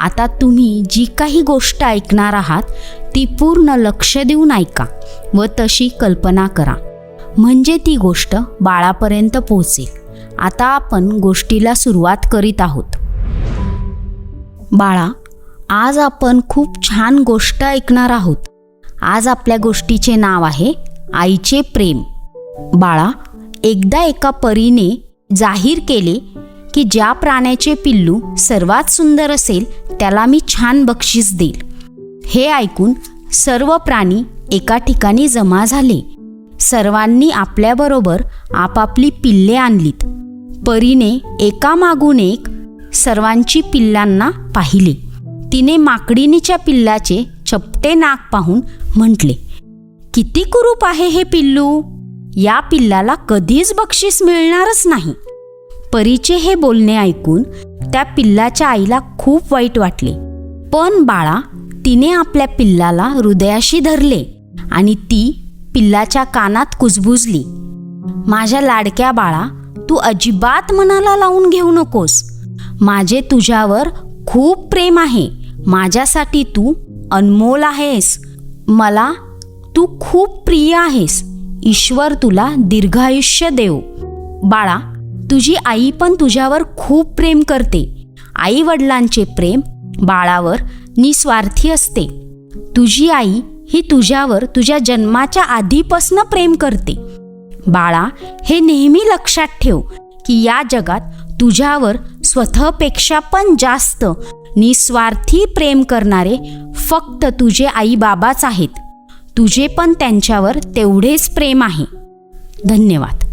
आता तुम्ही जी काही गोष्ट ऐकणार आहात ती पूर्ण लक्ष देऊन ऐका व तशी कल्पना करा. म्हणजे ती गोष्ट बाळापर्यंत पोहोचेल. आता आपण गोष्टीला सुरुवात करीत आहोत. बाळा आज आपण खूप छान गोष्ट ऐकणार आहोत. आज आपल्या गोष्टीचे नाव आहे आईचे प्रेम. बाळा एकदा एका परीने जाहीर केले की ज्या प्राण्याचे पिल्लू सर्वात सुंदर असेल त्याला मी छान बक्षीस देईल. हे ऐकून सर्व प्राणी एका ठिकाणी जमा झाले. सर्वांनी आपल्याबरोबर आपापली पिल्ले आणलीत. परीने एकामागून एक सर्वांची पिल्लांना पाहिले. तिने माकडिनीच्या पिल्लाचे चपटे नाक पाहून म्हटले किती कुरूप आहे हे पिल्लू? या पिल्लाला कधीच बक्षीस मिळणारच नाही. परीचे हे बोलणे ऐकून त्या पिल्लाच्या आईला खूप वाईट वाटले. पण बाळा तिने आपल्या पिल्लाला हृदयाशी धरले आणि ती पिल्लाच्या कानात कुजबुजली. माझ्या लाडक्या बाळा तू अजिबात मनाला लावून घेऊ नकोस. माझे तुझ्यावर खूप प्रेम आहे. माझ्यासाठी तू अनमोल आहेस. मला तू खूप प्रिय आहेस. ईश्वर तुला दीर्घायुष्य देव. बाळा तुझी आई पण तुझ्यावर खूप प्रेम करते. आई वडिलांचे प्रेम बाळावर निस्वार्थी असते. तुझी आई ही तुझ्यावर तुझ्या जन्माच्या आधीपासनं प्रेम करते. बाळा हे नेहमी लक्षात ठेव की या जगात तुझ्यावर स्वतःपेक्षा पण जास्त निस्वार्थी प्रेम करणारे फक्त तुझे आई बाबाच आहेत. तुझे पण त्यांच्यावर तेवढेच प्रेम आहे. धन्यवाद.